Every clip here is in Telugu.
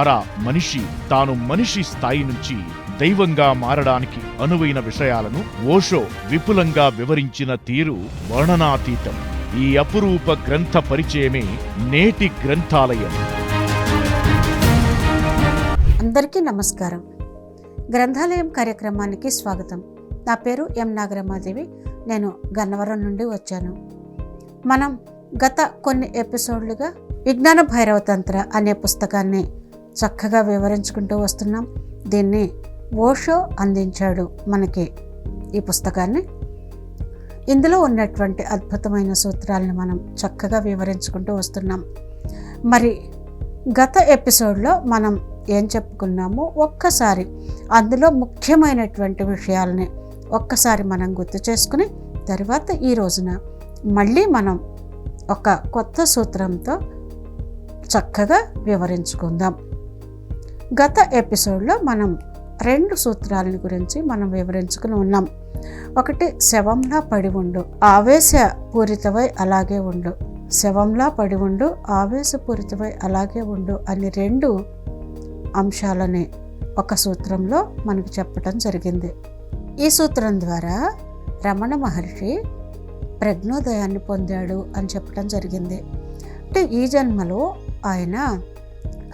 ద్వారా మనిషి తాను మనిషి స్థాయి నుంచి దైవంగా మారడానికి అనువైన విషయాలను ఓషో విపులంగా వివరించిన తీరు వర్ణనాతీతం. ఈ అపురూప గ్రంథ పరిచయమే నేటి గ్రంథాలయం. అందరికీ నమస్కారం. గ్రంథాలయం కార్యక్రమానికి స్వాగతం. నా పేరు ఎం నాగరమాదేవి. నేను గన్నవరం నుండి వచ్చాను. మనం గత కొన్ని ఎపిసోడ్లుగా విజ్ఞాన భైరవ తంత్ర అనే పుస్తకాన్ని చక్కగా వివరించుకుంటూ వస్తున్నాం. దీన్ని ఓషో అందించాడు మనకి ఈ పుస్తకాన్ని. ఇందులో ఉన్నటువంటి అద్భుతమైన సూత్రాలను మనం చక్కగా వివరించుకుంటూ వస్తున్నాం. మరి గత ఎపిసోడ్లో మనం ఏం చెప్పుకున్నామో ఒక్కసారి అందులో ముఖ్యమైనటువంటి విషయాలని ఒక్కసారి మనం గుర్తు చేసుకుని తర్వాత ఈ రోజున మళ్ళీ మనం ఒక కొత్త సూత్రంతో చక్కగా వివరించుకుందాం. గత ఎపిసోడ్లో మనం రెండు సూత్రాలని గురించి మనం వివరించుకుని ఉన్నాం. ఒకటి శవంలా పడి ఉండు ఆవేశపూరితమై అలాగే ఉండు. శవంలా పడి ఉండు ఆవేశపూరితమై అలాగే ఉండు అని రెండు అంశాలని ఒక సూత్రంలో మనకు చెప్పటం జరిగింది. ఈ సూత్రం ద్వారా రమణ మహర్షి ప్రజ్ఞోదయాన్ని పొందాడు అని చెప్పడం జరిగింది. అంటే ఈ జన్మలో ఆయన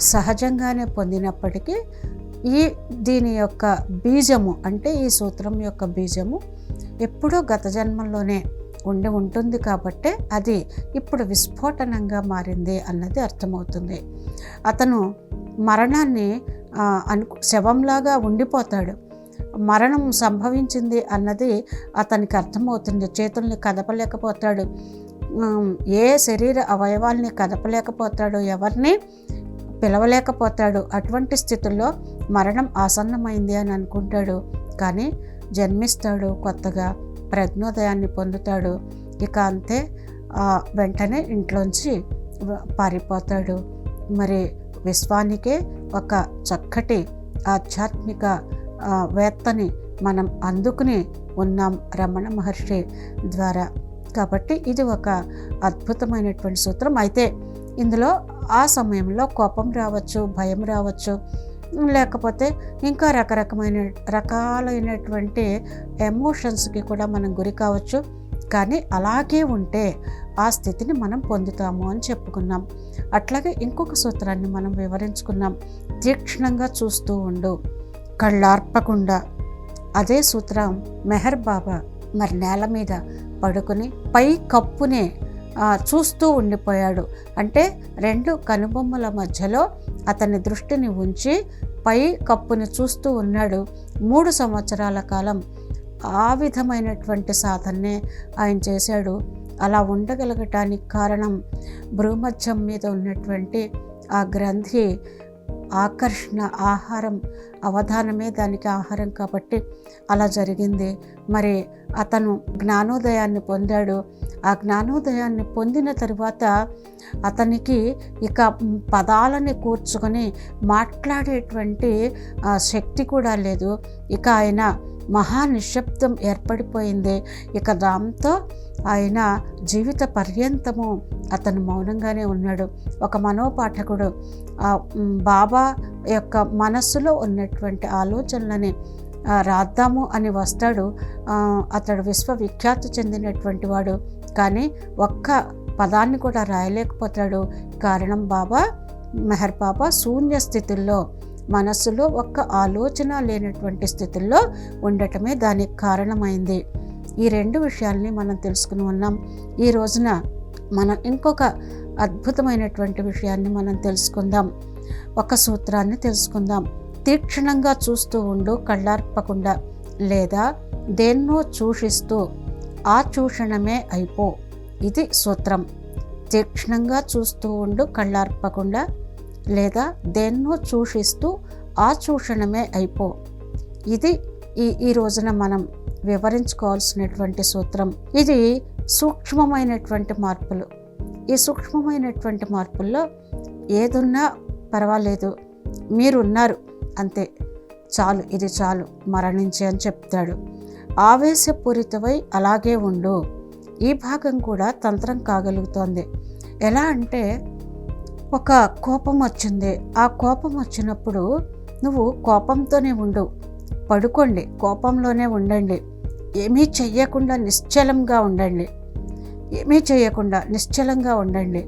సహజంగానే పొందినప్పటికీ ఈ దీని యొక్క బీజము అంటే ఈ సూత్రం యొక్క బీజము ఎప్పుడో గత జన్మల్లోనే ఉండి ఉంటుంది కాబట్టే అది ఇప్పుడు విస్ఫోటనంగా మారింది అన్నది అర్థమవుతుంది. అతను మరణాన్ని అను శవంలాగా ఉండిపోతాడు. మరణం సంభవించింది అన్నది అతనికి అర్థమవుతుంది. చేతుల్ని కదపలేకపోతాడు. ఏ శరీర అవయవాల్ని కదపలేకపోతాడు ఎవరిని పిలవలేకపోతాడు. అటువంటి స్థితుల్లో మరణం ఆసన్నమైంది అని అనుకుంటాడు. కానీ జన్మిస్తాడు కొత్తగా ప్రజ్ఞోదయాన్ని పొందుతాడు. ఇక అంతే వెంటనే ఇంట్లోంచి పారిపోతాడు. మరి విశ్వానికే ఒక చక్కటి ఆధ్యాత్మిక వేత్తని మనం అందుకుని ఉన్నాం రమణ మహర్షి ద్వారా. కాబట్టి ఇది ఒక అద్భుతమైనటువంటి సూత్రం. అయితే ఇందులో ఆ సమయంలో కోపం రావచ్చు భయం రావచ్చు లేకపోతే ఇంకా రకరకమైన రకాలైనటువంటి ఎమోషన్స్కి కూడా మనం గురి కావచ్చు. కానీ అలాగే ఉంటే ఆ స్థితిని మనం పొందుతాము అని చెప్పుకున్నాం. అట్లాగే ఇంకొక సూత్రాన్ని మనం వివరించుకున్నాం. తీక్షణంగా చూస్తూ ఉండు. కళ్ళార్పకుండా. అదే సూత్రం మెహర్ బాబా మరి నేల మీద పడుకుని పై కప్పునే చూస్తూ ఉండిపోయాడు. అంటే రెండు కనుబొమ్మల మధ్యలో అతని దృష్టిని ఉంచి పై కప్పుని చూస్తూ ఉన్నాడు. మూడు సంవత్సరాల కాలం ఆ విధమైనటువంటి సాధనే ఆయన చేశాడు. అలా ఉండగలగటానికి కారణం భ్రూమధ్యం మీద ఉన్నటువంటి ఆ గ్రంథి ఆకర్షణ ఆహారం అవధానమే దానికి ఆహారం కాబట్టి అలా జరిగింది. మరి అతను జ్ఞానోదయాన్ని పొందాడు. ఆ జ్ఞానోదయాన్ని పొందిన తరువాత అతనికి ఇక పదాలని కూర్చుకొని మాట్లాడేటువంటి శక్తి కూడా లేదు. ఇక ఆయన మహా నిశ్శబ్దం ఏర్పడిపోయింది. ఇక దాంతో ఆయన జీవిత పర్యంతము అతను మౌనంగానే ఉన్నాడు. ఒక మనోపాఠకుడు బాబా యొక్క మనస్సులో ఉన్నటువంటి ఆలోచనలని రాద్దాము అని వస్తాడు. అతడు విశ్వవిఖ్యాతి చెందినటువంటి వాడు. కానీ ఒక్క పదాన్ని కూడా రాయలేకపోతాడు. కారణం బాబా మెహర్ బాబా శూన్య స్థితుల్లో మనస్సులో ఒక్క ఆలోచన లేనటువంటి స్థితిలో ఉండటమే దానికి కారణమైంది. ఈ రెండు విషయాల్ని మనం తెలుసుకుని ఉన్నాం. ఈ రోజున మనం ఇంకొక అద్భుతమైనటువంటి విషయాన్ని మనం తెలుసుకుందాం. ఒక సూత్రాన్ని తెలుసుకుందాం. తీక్షణంగా చూస్తూ ఉండు కళ్ళార్పకుండా లేదా దేన్నో చూషిస్తూ ఆ చూషణమే అయిపో. ఇది సూత్రం. తీక్షణంగా చూస్తూ ఉండు కళ్ళార్పకుండా లేదా దేన్నో చూషిస్తూ ఆ చూషణమే అయిపో. ఇది ఈ ఈ రోజున మనం వివరించుకోవాల్సినటువంటి సూత్రం. ఇది సూక్ష్మమైనటువంటి మార్పులు. ఈ సూక్ష్మమైనటువంటి మార్పుల్లో ఏదున్నా పర్వాలేదు. మీరున్నారు. అంతే. చాలు ఇది చాలు. మరణించి అని చెప్తాడు. ఆవేశపూరితమై అలాగే ఉండు. ఈ భాగం కూడా తంత్రం కాగలుగుతోంది. ఎలా అంటే ఒక కోపం వచ్చింది. ఆ కోపం వచ్చినప్పుడు నువ్వు కోపంతోనే ఉండు. పడుకోండి కోపంలోనే ఉండండి. ఏమీ చెయ్యకుండా నిశ్చలంగా ఉండండి. ఏమీ చేయకుండా నిశ్చలంగా ఉండండి.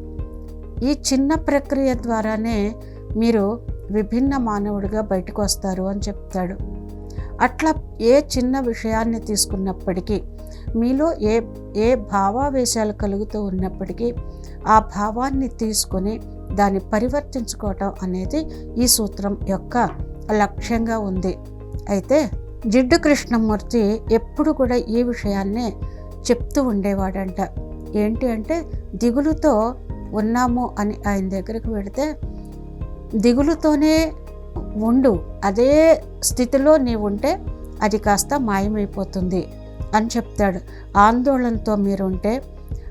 ఈ చిన్న ప్రక్రియ ద్వారానే మీరు విభిన్న మానవుడిగా బయటకు వస్తారు అని చెప్తాడు. అట్లా ఏ చిన్న విషయాన్ని తీసుకున్నప్పటికీ మీలో ఏ ఏ భావావేశాలు కలుగుతూ ఉన్నప్పటికీ ఆ భావాన్ని తీసుకొని దాన్ని పరివర్తించుకోవటం అనేది ఈ సూత్రం యొక్క లక్ష్యంగా ఉంది. అయితే జిడ్డు కృష్ణమూర్తి ఎప్పుడు కూడా ఈ విషయాన్నే చెప్తూ ఉండేవాడంట. ఏంటి అంటే దిగులుతో ఉన్నాము అని ఆయన దగ్గరకు వెళితే దిగులుతోనే ఉండు అదే స్థితిలో నీవు ఉంటే అది కాస్త మాయమైపోతుంది అని చెప్తాడు. ఆందోళనతో మీరుంటే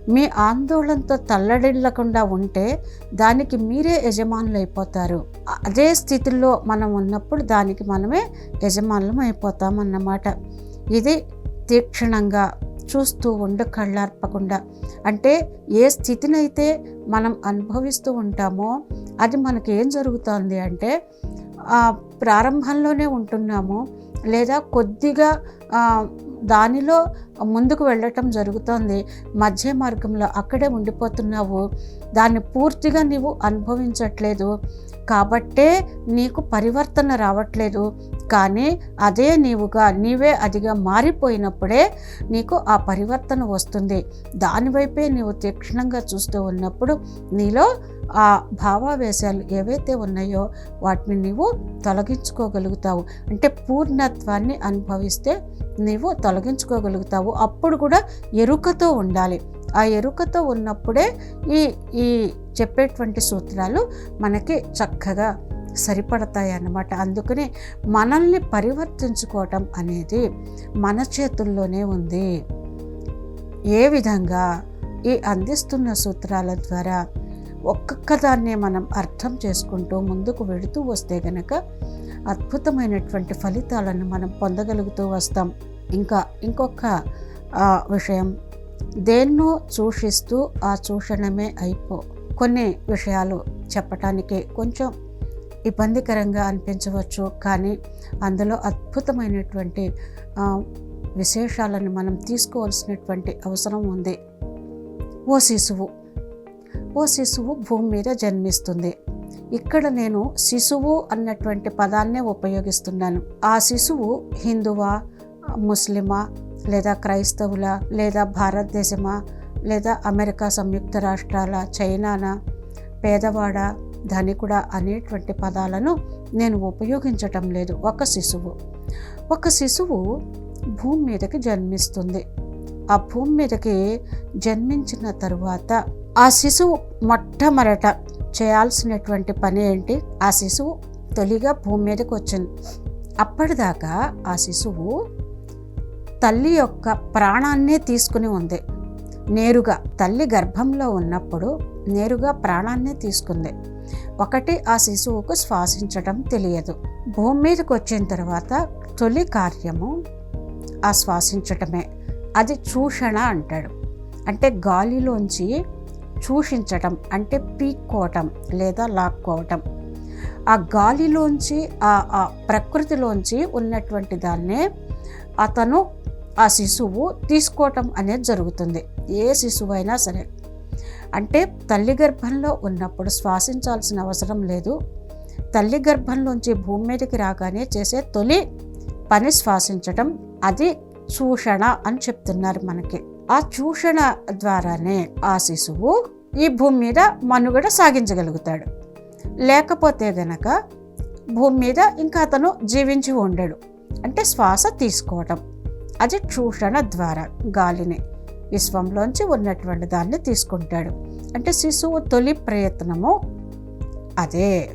మీ ఆందోళనతో తల్లడిల్లకుండా ఉంటే దానికి మీరే యజమానులు అయిపోతారు అదే స్థితిలో మనం ఉన్నప్పుడు దానికి మనమే యజమానులం అయిపోతామన్నమాట. ఇది తీక్షణంగా చూస్తూ ఉండు కళ్ళార్పకుండా. అంటే ఏ స్థితినైతే మనం అనుభవిస్తూ ఉంటామో అది మనకి ఏం జరుగుతుంది అంటే ప్రారంభంలోనే ఉంటున్నాము. లేదా కొద్దిగా దానిలో ముందుకు వెళ్ళటం జరుగుతోంది. మధ్య మార్గంలో అక్కడే ఉండిపోతున్నావు. దాన్ని పూర్తిగా నీవు అనుభవించట్లేదు. కాబట్టే నీకు పరివర్తన రావట్లేదు. కానీ అదే నీవుగా నీవే అదిగా మారిపోయినప్పుడే నీకు ఆ పరివర్తన వస్తుంది. దానివైపే నీవు తీక్షణంగా చూస్తూ ఉన్నప్పుడు నీలో ఆ భావావేశాలు ఏవైతే ఉన్నాయో వాటిని నీవు తొలగించుకోగలుగుతావు. అంటే పూర్ణత్వాన్ని అనుభవిస్తే నీవు తొలగించుకోగలుగుతావు. అప్పుడు కూడా ఎరుకతో ఉండాలి. ఆ ఎరుకతో ఉన్నప్పుడే ఈ ఈ చెప్పేటువంటి సూత్రాలు మనకి చక్కగా సరిపడతాయి అన్నమాట. అందుకని మనల్ని పరివర్తించుకోవటం అనేది మన చేతుల్లోనే ఉంది. ఏ విధంగా ఈ అందిస్తున్న సూత్రాల ద్వారా ఒక్కొక్కదాన్నే మనం అర్థం చేసుకుంటూ ముందుకు వెళుతూ వస్తే గనక అద్భుతమైనటువంటి ఫలితాలను మనం పొందగలుగుతూ వస్తాం. ఇంకా ఇంకొక విషయం. దేన్నో చూషిస్తూ ఆ చూషణమే అయిపో కొన్ని విషయాలు చెప్పటానికి కొంచెం ఇబ్బందికరంగా అనిపించవచ్చు కానీ అందులో అద్భుతమైనటువంటి విశేషాలను మనం తీసుకోవాల్సినటువంటి అవసరం ఉంది. ఓ శిశువు. ఓ శిశువు భూమి మీద జన్మిస్తుంది. ఇక్కడ నేను శిశువు అన్నటువంటి పదాన్నే ఉపయోగిస్తున్నాను. ఆ శిశువు హిందువా ముస్లిమా లేదా క్రైస్తవుల లేదా భారతదేశమా లేదా అమెరికా సంయుక్త రాష్ట్రాల చైనానా పేదవాడ ధనికుడ అనేటువంటి పదాలను నేను ఉపయోగించటం లేదు. ఒక శిశువు. ఒక శిశువు భూమి మీదకి జన్మిస్తుంది. ఆ భూమి మీదకి జన్మించిన తరువాత ఆ శిశువు మొట్టమొదట చేయాల్సినటువంటి పని ఏంటి? ఆ శిశువు తొలిగా భూమి మీదకి వచ్చింది. అప్పటిదాకా ఆ శిశువు తల్లి యొక్క ప్రాణాన్నే తీసుకుని ఉంది. నేరుగా తల్లి గర్భంలో ఉన్నప్పుడు నేరుగా ప్రాణాన్ని తీసుకుంది. ఒకటి ఆ శిశువుకు శ్వాసించడం తెలియదు. భూమి మీదకి వచ్చిన తర్వాత తొలి కార్యము ఆ శ్వాసించటమే. అది చూషణ అంటాడు. అంటే గాలిలోంచి చూషించటం అంటే పీక్కోవటం లేదా లాక్కోవటం. ఆ గాలిలోంచి ఆ ఆ ప్రకృతిలోంచి ఉన్నటువంటి దాన్నే అతను ఆ శిశువు తీసుకోవటం అనేది జరుగుతుంది. ఏ శిశువు అయినా సరే. అంటే తల్లి గర్భంలో ఉన్నప్పుడు శ్వాసించాల్సిన అవసరం లేదు. తల్లి గర్భంలోంచి భూమి మీదకి రాగానే చేసే తొలి పని శ్వాసించటం. అది చూషణ అని చెప్తున్నారు మనకి. ఆ చూషణ ద్వారానే ఆ శిశువు ఈ భూమి మీద మనుగడ సాగించగలుగుతాడు. లేకపోతే గనక భూమి మీద ఇంకా అతను జీవించి ఉండడు. అంటే శ్వాస తీసుకోవటం. అది చూషణ ద్వారా గాలిని విశ్వంలోంచి ఉన్నటువంటి దాన్ని తీసుకుంటాడు. అంటే శిశువు తొలి ప్రయత్నము అదే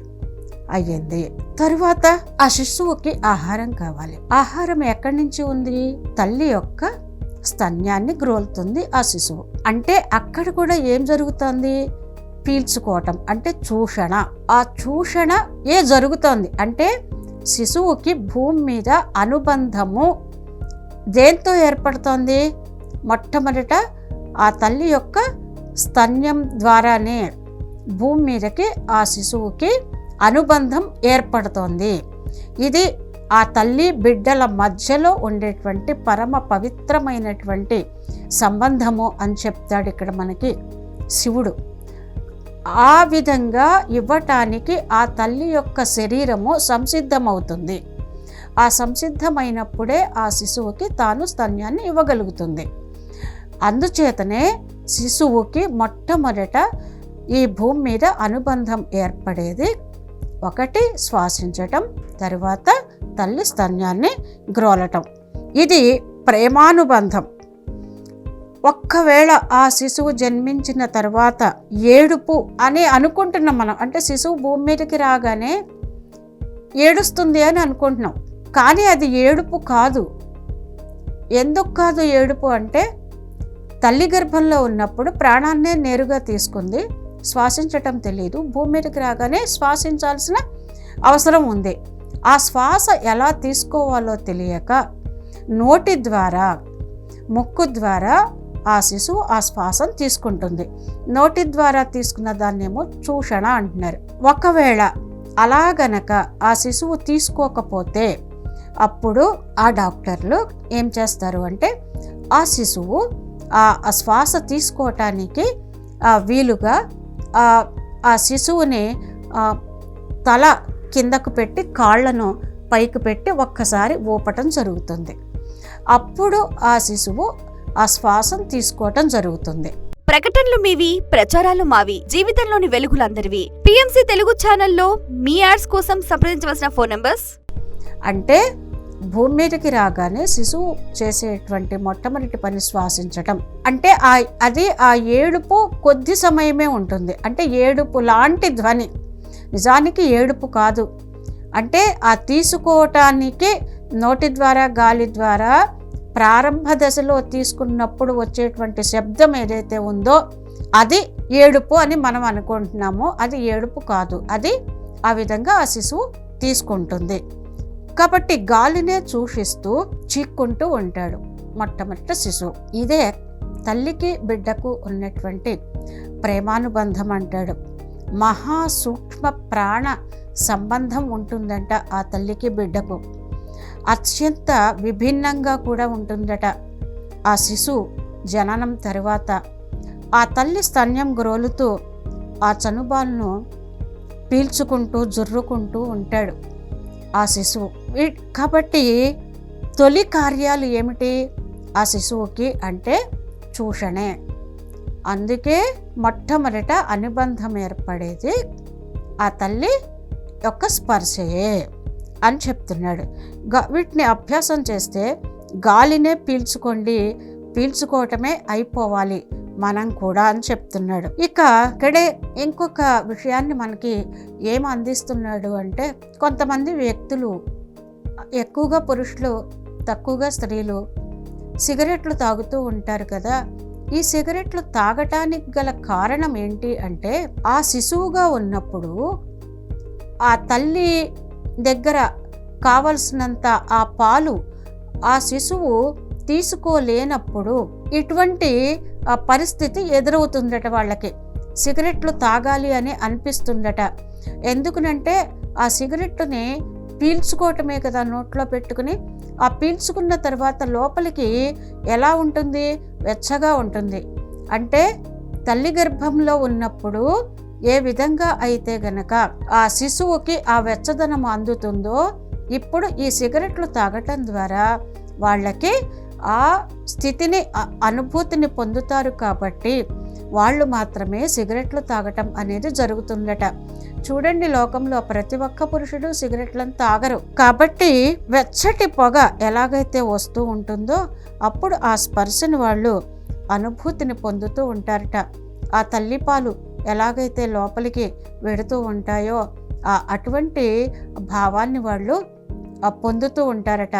అయ్యింది. తరువాత ఆ శిశువుకి ఆహారం కావాలి. ఆహారం ఎక్కడి నుంచి ఉంది? తల్లి యొక్క స్తన్యాన్ని గ్రోలుతుంది ఆ శిశువు. అంటే అక్కడ కూడా ఏం జరుగుతుంది? పీల్చుకోవటం అంటే చూషణ. ఆ చూషణ ఏ జరుగుతోంది? అంటే శిశువుకి భూమి మీద అనుబంధము దేంతో ఏర్పడుతోంది? మొట్టమొదట ఆ తల్లి యొక్క స్తన్యం ద్వారానే భూమి మీదకి ఆ శిశువుకి అనుబంధం ఏర్పడుతోంది. ఇది ఆ తల్లి బిడ్డల మధ్యలో ఉండేటువంటి పరమ పవిత్రమైనటువంటి సంబంధము అని చెప్తాడు ఇక్కడ మనకి శివుడు. ఆ విధంగా ఇవ్వటానికి ఆ తల్లి యొక్క శరీరము సంసిద్ధమవుతుంది. ఆ సంసిద్ధమైనప్పుడే ఆ శిశువుకి తాను స్తన్యాన్ని ఇవ్వగలుగుతుంది. అందుచేతనే శిశువుకి మొట్టమొదట ఈ భూమి మీద అనుబంధం ఏర్పడేది ఒకటి శ్వాసించటం తరువాత తల్లి స్తన్యాన్ని గ్రోలటం. ఇది ప్రేమానుబంధం. ఒక్కవేళ ఆ శిశువు జన్మించిన తర్వాత ఏడుపు అని అనుకుంటున్నాం మనం. అంటే శిశువు భూమి మీదకి రాగానే ఏడుస్తుంది అని అనుకుంటున్నాం. కానీ అది ఏడుపు కాదు. ఎందుకు కాదు ఏడుపు అంటే తల్లి గర్భంలో ఉన్నప్పుడు ప్రాణాన్నే నేరుగా తీసుకుంది. శ్వాసించటం తెలియదు భూమి మీదకి రాగానే శ్వాసించాల్సిన అవసరం ఉంది. ఆ శ్వాస ఎలా తీసుకోవాలో తెలియక నోటి ద్వారా ముక్కు ద్వారా ఆ శిశువు ఆ శ్వాసను తీసుకుంటుంది. నోటి ద్వారా తీసుకున్న దాన్నేమో చూషణ అంటున్నారు. ఒకవేళ అలా గనక ఆ శిశువు తీసుకోకపోతే అప్పుడు ఆ డాక్టర్లు ఏం చేస్తారు అంటే ఆ శిశువు ఆ శ్వాస తీసుకోవటానికి ఆ వీలుగా ఆ శిశువుని తల కిందకు పెట్టి కాళ్ళను పైకి పెట్టి ఒక్కసారి ఊపటం జరుగుతుంది. అప్పుడు ఆ శిశువు ఆ శ్వాసను తీసుకోవటం జరుగుతుంది. ప్రకటనలు మీవి ప్రచారాలు మావి జీవితంలోని వెలుగులందరివి. పిఎంసి తెలుగు ఛానల్లో మీ యాడ్స్ కోసం సంప్రదించవలసిన ఫోన్ నంబర్స్? అంటే భూమి మీదకి రాగానే శిశువు చేసేటువంటి మొట్టమొదటి పని శ్వాసించటం. అంటే ఆ అది ఆ ఏడుపు కొద్ది సమయమే ఉంటుంది. అంటే ఏడుపు లాంటి ధ్వని. నిజానికి ఏడుపు కాదు. అంటే ఆ తీసుకోవటానికి నోటి ద్వారా గాలి ద్వారా ప్రారంభ దశలో తీసుకున్నప్పుడు వచ్చేటువంటి శబ్దం ఏదైతే ఉందో అది ఏడుపు అని మనం అనుకుంటున్నామో అది ఏడుపు కాదు. అది ఆ విధంగా ఆ శిశువు తీసుకుంటుంది. కాబట్టి గాలినే చూషిస్తూ చీక్కుంటూ ఉంటాడు మొట్టమొదట శిశువు. ఇదే తల్లికి బిడ్డకు ఉన్నటువంటి ప్రేమానుబంధం అంటాడు. మహా సూక్ష్మ ప్రాణ సంబంధం ఉంటుందంట ఆ తల్లికి బిడ్డకు. అత్యంత విభిన్నంగా కూడా ఉంటుందట ఆ శిశువు జననం తరువాత. ఆ తల్లి స్తన్యం గ్రోలుతూ ఆ చనుబాలను పీల్చుకుంటూ జుర్రుకుంటూ ఉంటాడు ఆ శిశువు. కాబట్టి తొలి కార్యాలు ఏమిటి? ఆ శిశువుకి అంటే చూషణే. అందుకే మొట్టమొదట అనుబంధం ఏర్పడేది ఆ తల్లి యొక్క స్పర్శయే అని చెప్తున్నాడు. వీటిని అభ్యాసం చేస్తే గాలినే పీల్చుకోండి పీల్చుకోవటమే అయిపోవాలి మనం కూడా అని చెప్తున్నాడు. ఇక ఇక్కడే ఇంకొక విషయాన్ని మనకి ఏం అందిస్తున్నాడు అంటే కొంతమంది వ్యక్తులు ఎక్కువగా పురుషులు తక్కువగా స్త్రీలు సిగరెట్లు తాగుతూ ఉంటారు కదా. ఈ సిగరెట్లు తాగటానికి గల కారణం ఏంటి అంటే ఆ శిశువుగా ఉన్నప్పుడు ఆ తల్లి దగ్గర కావలసినంత ఆ పాలు ఆ శిశువు తీసుకోలేనప్పుడు ఇటువంటి ఆ పరిస్థితి ఎదురవుతుందట వాళ్ళకి. సిగరెట్లు తాగాలి అని అనిపిస్తుందట. ఎందుకునంటే ఆ సిగరెట్ని పీల్చుకోవటమే కదా నోట్లో పెట్టుకుని. ఆ పీల్చుకున్న తర్వాత లోపలికి ఎలా ఉంటుంది? వెచ్చగా ఉంటుంది. అంటే తల్లి గర్భంలో ఉన్నప్పుడు ఏ విధంగా అయితే గనక ఆ శిశువుకి ఆ వెచ్చదనం అందుతుందో ఇప్పుడు ఈ సిగరెట్లు తాగటం ద్వారా వాళ్ళకి ఆ స్థితిని అనుభూతిని పొందుతారు కాబట్టి వాళ్ళు మాత్రమే సిగరెట్లు తాగటం అనేది జరుగుతుందట. చూడండి లోకంలో ప్రతి ఒక్క పురుషుడు సిగరెట్లను తాగరు. కాబట్టి వెచ్చటి పొగ ఎలాగైతే వస్తూ ఉంటుందో అప్పుడు ఆ స్పర్శను వాళ్ళు అనుభూతిని పొందుతూ ఉంటారట. ఆ తల్లిపాలు ఎలాగైతే లోపలికి వెడుతూ ఉంటాయో ఆ అటువంటి భావాన్ని వాళ్ళు పొందుతూ ఉంటారట.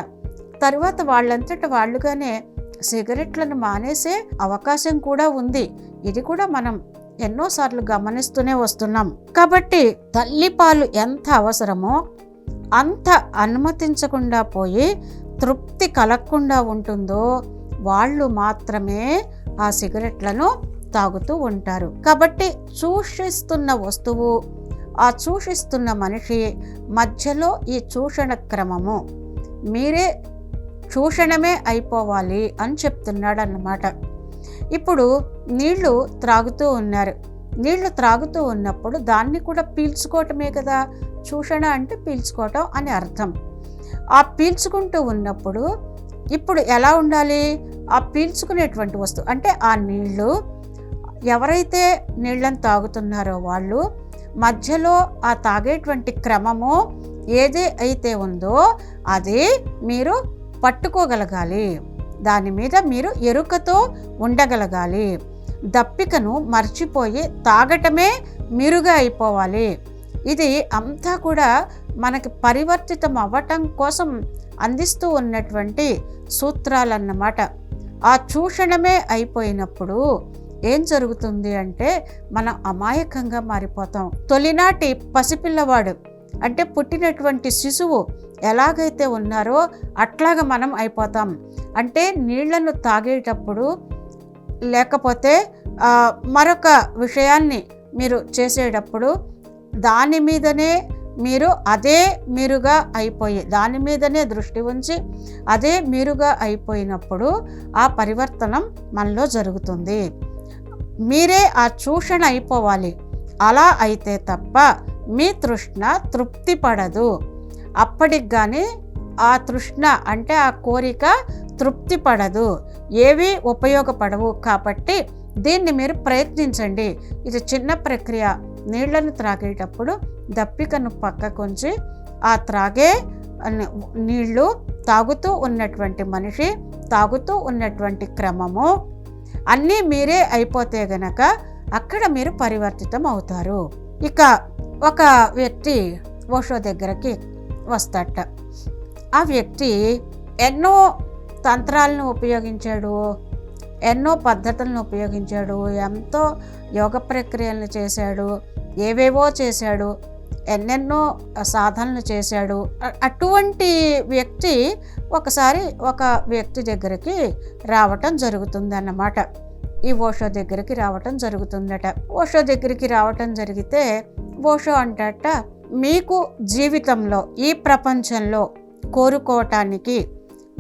తర్వాత వాళ్ళంతట వాళ్ళుగానే సిగరెట్లను మానేసే అవకాశం కూడా ఉంది. ఇది కూడా మనం ఎన్నోసార్లు గమనిస్తూనే వస్తున్నాం. కాబట్టి తల్లిపాలు ఎంత అవసరమో అంత అనుమతించకుండా పోయి తృప్తి కలగకుండా ఉంటుందో వాళ్ళు మాత్రమే ఆ సిగరెట్లను తాగుతూ ఉంటారు. కాబట్టి చూషిస్తున్న వస్తువు ఆ చూషిస్తున్న మనిషి మధ్యలో ఈ చూషణ క్రమము. మీరే చూషణమే అయిపోవాలి అని చెప్తున్నాడు అన్నమాట ఇప్పుడు నీళ్ళు త్రాగుతూ ఉన్నారు. నీళ్ళు త్రాగుతూ ఉన్నప్పుడు దాన్ని కూడా పీల్చుకోవటమే కదా? చూషణ అంటే పీల్చుకోవటం అని అర్థం. ఆ పీల్చుకుంటూ ఉన్నప్పుడు ఇప్పుడు ఎలా ఉండాలి? ఆ పీల్చుకునేటువంటి వస్తువు అంటే ఆ నీళ్ళు ఎవరైతే నీళ్ళని తాగుతున్నారో వాళ్ళు మధ్యలో ఆ తాగేటువంటి క్రమము ఏది అయితే ఉందో అది మీరు పట్టుకోగలగాలి. దాని మీద మీరు ఎరుకతో ఉండగలగాలి. దప్పికను మర్చిపోయి తాగటమే మీరుగా అయిపోవాలి. ఇది అంతా కూడా మనకి పరివర్తితం అవ్వటం కోసం అందిస్తూ ఉన్నటువంటి సూత్రాలన్నమాట. ఆ చూషణమే అయిపోయినప్పుడు ఏం జరుగుతుంది అంటే మనం అమాయకంగా మారిపోతాం. తొలినాటి పసిపిల్లవాడు అంటే పుట్టినటువంటి శిశువు ఎలాగైతే ఉన్నారో అట్లాగా మనం అయిపోతాం. అంటే నీళ్ళను తాగేటప్పుడు లేకపోతే మరొక విషయాన్ని మీరు చేసేటప్పుడు దాని మీదనే మీరు అదే మీరుగా అయిపోయి దాని మీదనే దృష్టి ఉంచి అదే మీరుగా అయిపోయినప్పుడు ఆ పరివర్తనం మనలో జరుగుతుంది. మీరే ఆ చూషణ అయిపోవాలి. అలా అయితే తప్ప మీ తృష్ణ తృప్తి పడదు. అప్పటికి కానీ ఆ తృష్ణ అంటే ఆ కోరిక తృప్తి పడదు ఏవి ఉపయోగపడవు కాబట్టి దీన్ని మీరు ప్రయత్నించండి. ఇది చిన్న ప్రక్రియ. నీళ్ళను త్రాగేటప్పుడు దప్పికను పక్కకుంచి ఆ త్రాగే నీళ్ళు తాగుతూ ఉన్నటువంటి మనిషి తాగుతూ ఉన్నటువంటి క్రమము అన్నీ మీరే అయిపోతే గనక అక్కడ మీరు పరివర్తితం అవుతారు ఇక ఒక వ్యక్తి ఓషో దగ్గరకి వస్తాట ఆ వ్యక్తి ఎన్నో తంత్రాలను ఉపయోగించాడు ఎన్నో పద్ధతులను ఉపయోగించాడు ఎంతో యోగ ప్రక్రియలను చేశాడు ఏవేవో చేశాడు ఎన్నెన్నో సాధనలు చేశాడు. అటువంటి వ్యక్తి ఒకసారి ఒక వ్యక్తి దగ్గరికి రావటం జరుగుతుందన్నమాట. ఈ ఓషో దగ్గరికి రావటం జరుగుతుందట. ఓషో దగ్గరికి రావటం జరిగితే ఓషో అంటట మీకు జీవితంలో ఈ ప్రపంచంలో కోరుకోవటానికి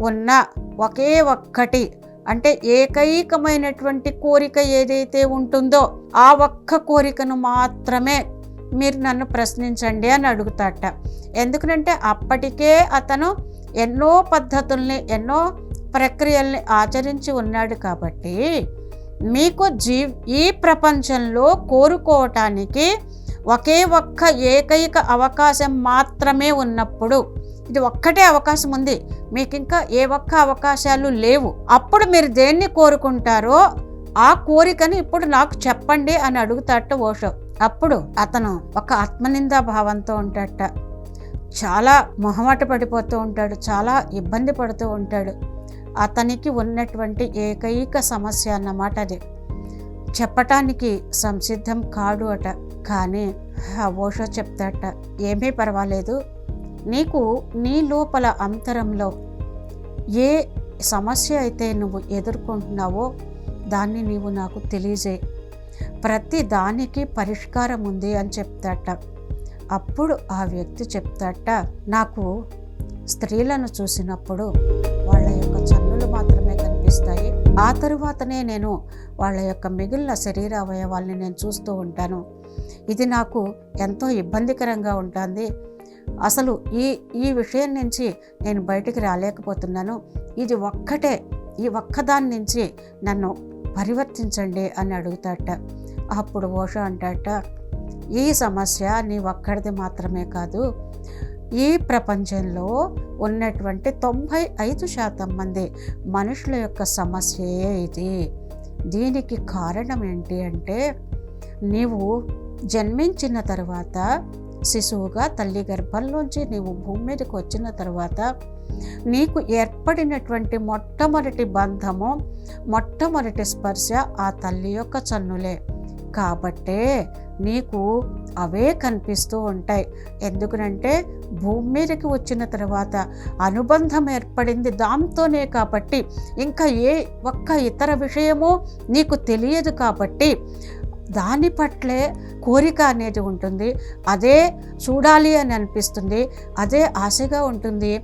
ఉన్న ఒకే ఒక్కటి అంటే ఏకైకమైనటువంటి కోరిక ఏదైతే ఉంటుందో ఆ ఒక్క కోరికను మాత్రమే మీరు నన్ను ప్రశ్నించండి అని అడుగుతాట. ఎందుకంటే అప్పటికే అతను ఎన్నో పద్ధతుల్ని ఎన్నో ప్రక్రియల్ని ఆచరించి ఉన్నాడు కాబట్టి మీకు జీ ఈ ప్రపంచంలో కోరుకోవటానికి ఒకే ఒక్క ఏకైక అవకాశం మాత్రమే ఉన్నప్పుడు ఇది ఒక్కటే అవకాశం ఉంది. మీకు ఇంకా ఏ ఒక్క అవకాశాలు లేవు. అప్పుడు మీరు దేన్ని కోరుకుంటారో ఆ కోరికని ఇప్పుడు నాకు చెప్పండి అని అడుగుతాట ఓషో. అప్పుడు అతను ఒక ఆత్మనిందా భావంతో ఉంటాడట చాలా మొహమాట పడిపోతూ ఉంటాడు. చాలా ఇబ్బంది పడుతూ ఉంటాడు. అతనికి ఉన్నటువంటి ఏకైక సమస్య అన్నమాట అది. చెప్పటానికి సంసిద్ధం కాడు అట. కానీ ఓషో చెప్తాట ఏమీ పర్వాలేదు. నీకు నీ లోపల అంతరంలో ఏ సమస్య అయితే నువ్వు ఎదుర్కొంటున్నావో దాన్ని నీవు నాకు తెలియజేయి. ప్రతి దానికి పరిష్కారం ఉంది అని చెప్తాట అప్పుడు ఆ వ్యక్తి చెప్తాట నాకు స్త్రీలను చూసినప్పుడు వాళ్ళ యొక్క చన్నులు మాత్రమే కనిపిస్తాయి ఆ తరువాతనే నేను వాళ్ళ యొక్క మిగిలిన శరీర అవయవాల్ని నేను చూస్తూ ఉంటాను. ఇది నాకు ఎంతో ఇబ్బందికరంగా ఉంటుంది. అసలు ఈ ఈ విషయం నుంచి నేను బయటికి రాలేకపోతున్నాను. ఇది ఒక్కటే ఈ ఒక్కదాని నుంచి నన్ను పరివర్తించండి అని అడుగుతాట. అప్పుడు ఓషో అంటాట ఈ సమస్య నీ ఒక్కడిది మాత్రమే కాదు. ఈ ప్రపంచంలో ఉన్నటువంటి తొంభై ఐదు శాతం మంది మనుషుల యొక్క సమస్యే ఇది. దీనికి కారణం ఏంటి అంటే నీవు జన్మించిన తర్వాత శిశువుగా తల్లి గర్భంలోంచి నీవు భూమి మీదకి వచ్చిన తర్వాత నీకు ఏర్పడినటువంటి మొట్టమొదటి బంధము మొట్టమొదటి స్పర్శ ఆ తల్లి యొక్క చన్నులే. కాబట్టే నీకు అవే కనిపిస్తూ ఉంటాయి. ఎందుకనంటే భూమి మీదకి వచ్చిన తర్వాత అనుబంధం ఏర్పడింది దాంతోనే కాబట్టి ఇంకా ఏ ఒక్క ఇతర విషయమో నీకు తెలియదు కాబట్టి దాని పట్లే కోరిక అనేది ఉంటుంది. అదే చూడాలి అని అనిపిస్తుంది. అదే ఆశగా ఉంటుంది.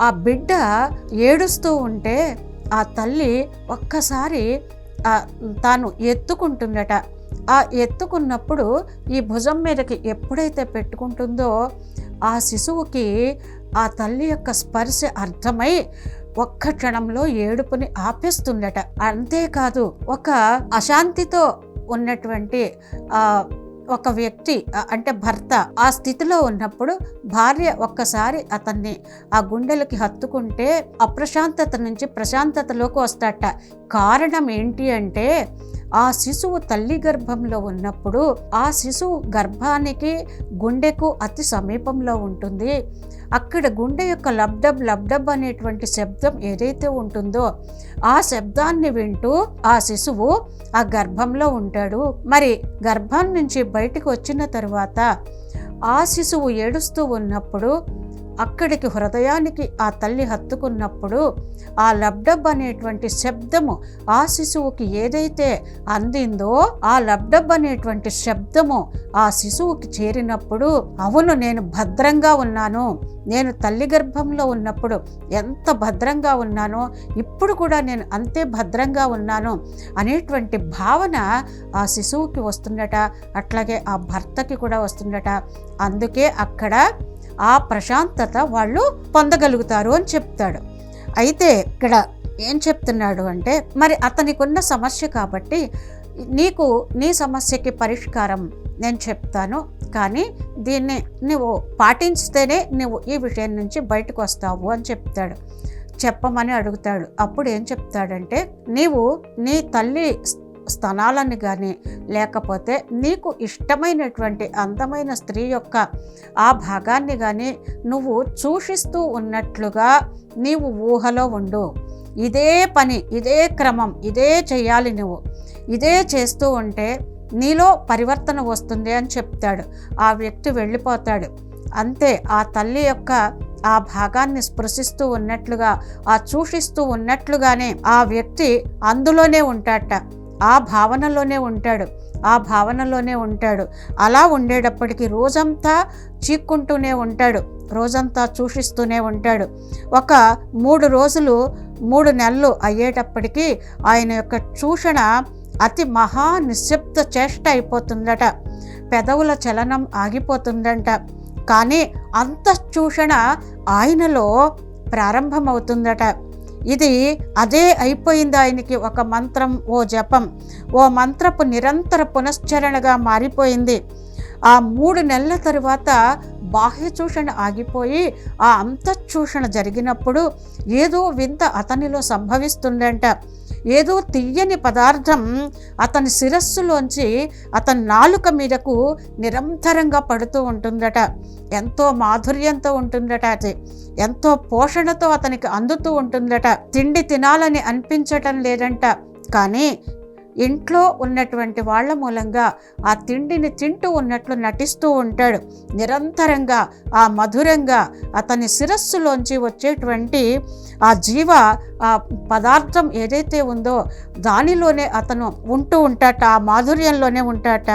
ఆ బిడ్డ ఏడుస్తూ ఉంటే ఆ తల్లి ఒక్కసారి తాను ఎత్తుకుంటుందట. ఆ ఎత్తుకున్నప్పుడు ఈ భుజం మీదకి ఎప్పుడైతే పెట్టుకుంటుందో ఆ శిశువుకి ఆ తల్లి యొక్క స్పర్శ అర్థమై ఒక్క క్షణంలో ఏడుపుని ఆపేస్తుందట. అంతేకాదు ఒక అశాంతితో ఉన్నటువంటి ఆ ఒక వ్యక్తి అంటే భర్త ఆ స్థితిలో ఉన్నప్పుడు భార్య ఒక్కసారి అతన్ని ఆ గుండెలకి హత్తుకుంటే అప్రశాంతత నుంచి ప్రశాంతతలోకి వస్తాట. కారణం ఏంటి అంటే ఆ శిశువు తల్లి గర్భంలో ఉన్నప్పుడు ఆ శిశువు గర్భానికి గుండెకు అతి సమీపంలో ఉంటుంది. అక్కడ గుండె యొక్క లబ్డబ్ లబ్డబ్ అనేటువంటి శబ్దం ఏదైతే ఉంటుందో ఆ శబ్దాన్ని వింటూ ఆ శిశువు ఆ గర్భంలో ఉంటాడు. మరి గర్భం నుంచి బయటికి వచ్చిన తర్వాత ఆ శిశువు ఏడుస్తూ ఉన్నప్పుడు అక్కడికి హృదయానికి ఆ తల్లి హత్తుకున్నప్పుడు ఆ లబ్డబ్ అనేటువంటి శబ్దము ఆ శిశువుకి ఏదైతే అందిందో ఆ లబ్డబ్ అనేటువంటి శబ్దము ఆ శిశువుకి చేరినప్పుడు అవును నేను భద్రంగా ఉన్నాను. నేను తల్లి గర్భంలో ఉన్నప్పుడు ఎంత భద్రంగా ఉన్నానో ఇప్పుడు కూడా నేను అంతే భద్రంగా ఉన్నాను అనేటువంటి భావన ఆ శిశువుకి వస్తుందట. అట్లాగే ఆ భర్తకి కూడా వస్తుందట. అందుకే అక్కడ ఆ ప్రశాంతత వాళ్ళు పొందగలుగుతారు అని చెప్తాడు. అయితే ఇక్కడ ఏం చెప్తున్నాడు అంటే మరి అతనికి ఉన్న సమస్య కాబట్టి నీకు నీ సమస్యకి పరిష్కారం నేను చెప్తాను కానీ దీన్ని నువ్వు పాటించితేనే నువ్వు ఈ విషయం నుంచి బయటకు వస్తావు అని చెప్తాడు. చెప్పమని అడుగుతాడు. అప్పుడు ఏం చెప్తాడంటే నీవు నీ తల్లి స్తనాలను కానీ లేకపోతే నీకు ఇష్టమైనటువంటి అందమైన స్త్రీ యొక్క ఆ భాగాన్ని కానీ నువ్వు చూషిస్తూ ఉన్నట్లుగా నీవు ఊహలో ఉండు. ఇదే పని ఇదే క్రమం ఇదే చేయాలి నువ్వు. ఇదే చేస్తూ ఉంటే నీలో పరివర్తన వస్తుంది అని చెప్తాడు. ఆ వ్యక్తి వెళ్ళిపోతాడు. అంతే ఆ తల్లి యొక్క ఆ భాగాన్ని స్పృశిస్తూ ఉన్నట్లుగా ఆ చూషిస్తూ ఉన్నట్లుగానే ఆ వ్యక్తి అందులోనే ఉంటాట ఆ భావనలోనే ఉంటాడు. ఆ భావనలోనే ఉంటాడు. అలా ఉండేటప్పటికీ రోజంతా చీక్కుంటూనే ఉంటాడు. రోజంతా చూషిస్తూనే ఉంటాడు. ఒక మూడు రోజులు మూడు నెలలు అయ్యేటప్పటికీ ఆయన యొక్క చూషణ అతి మహా నిశ్శబ్ద చేష్ట అయిపోతుందట. పెదవుల చలనం ఆగిపోతుందంట. కానీ అంత చూషణ ఆయనలో ప్రారంభమవుతుందట. ఇది అదే అయిపోయింది ఆయనకి ఒక మంత్రం ఓ జపం. ఓ మంత్రపు నిరంతర పునశ్చరణగా మారిపోయింది. ఆ మూడు నెలల తరువాత బాహ్య చూషణ ఆగిపోయి ఆ అంతఃచూషణ జరిగినప్పుడు ఏదో వింత అతనిలో సంభవిస్తుందంట. ఏదో తీయని పదార్థం అతని శిరస్సులోంచి అతని నాలుక మీదకు నిరంతరంగా పడుతూ ఉంటుందట. ఎంతో మాధుర్యంతో ఉంటుందట అది. ఎంతో పోషణతో అతనికి అందుతూ ఉంటుందట. తిండి తినాలని అనిపించటం లేదంట. కానీ ఇంట్లో ఉన్నటువంటి వాళ్ళ మూలంగా ఆ తిండిని తింటూ ఉన్నట్లు నటిస్తూ ఉంటాడు. నిరంతరంగా ఆ మధురంగా అతని శిరస్సులోంచి వచ్చేటువంటి ఆ జీవ ఆ పదార్థం ఏదైతే ఉందో దానిలోనే అతను ఉంటూ ఉంటాట ఆ మాధుర్యంలోనే ఉంటాట.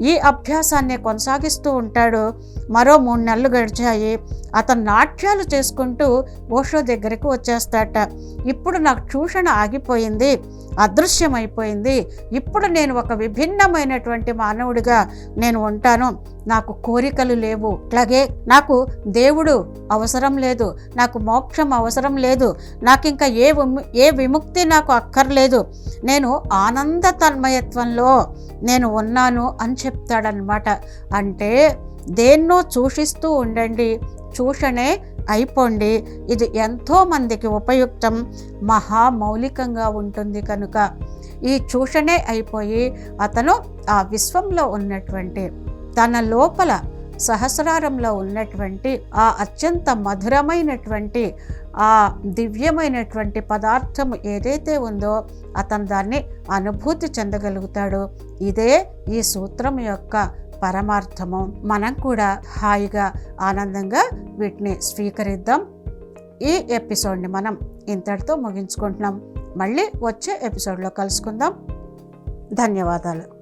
ఈ అభ్యాసాన్ని కొనసాగిస్తూ ఉంటాడు. మరో మూడు నెలలు గడిచాయి. అతను నాట్యాలు చేసుకుంటూ ఓషో దగ్గరికి వచ్చేస్తాట. ఇప్పుడు నాకు చూషణ ఆగిపోయింది. అదృశ్యమైపోయింది. ఇప్పుడు నేను ఒక విభిన్నమైనటువంటి మానవుడిగా నేను ఉంటాను. నాకు కోరికలు లేవు. అలాగే నాకు దేవుడు అవసరం లేదు. నాకు మోక్షం అవసరం లేదు. నాకు ఇంకా ఏ విము- ఏ విముక్తి నాకు అక్కర్లేదు. నేను ఆనంద తన్మయత్వంలో నేను ఉన్నాను అని చెప్తాడనమాట అంటే దేన్నో చూషిస్తూ ఉండండి. చూషణే అయిపోండి. ఇది ఎంతోమందికి ఉపయుక్తం. ఉపయుక్తం మహామౌలికంగా ఉంటుంది కనుక. ఈ చూషణే అయిపోయి అతను ఆ విశ్వంలో ఉన్నటువంటి తన లోపల సహస్రారంలో ఉన్నటువంటి ఆ అత్యంత మధురమైనటువంటి ఆ దివ్యమైనటువంటి పదార్థం ఏదైతే ఉందో అతను దాన్ని అనుభూతి చెందగలుగుతాడు ఇదే ఈ సూత్రం యొక్క పరమార్థము. మనం కూడా హాయిగా ఆనందంగా వీటిని స్వీకరిద్దాం. ఈ ఎపిసోడ్ని మనం ఇంతటితో ముగించుకుంటున్నాం. మళ్ళీ వచ్చే ఎపిసోడ్లో కలుసుకుందాం. ధన్యవాదాలు.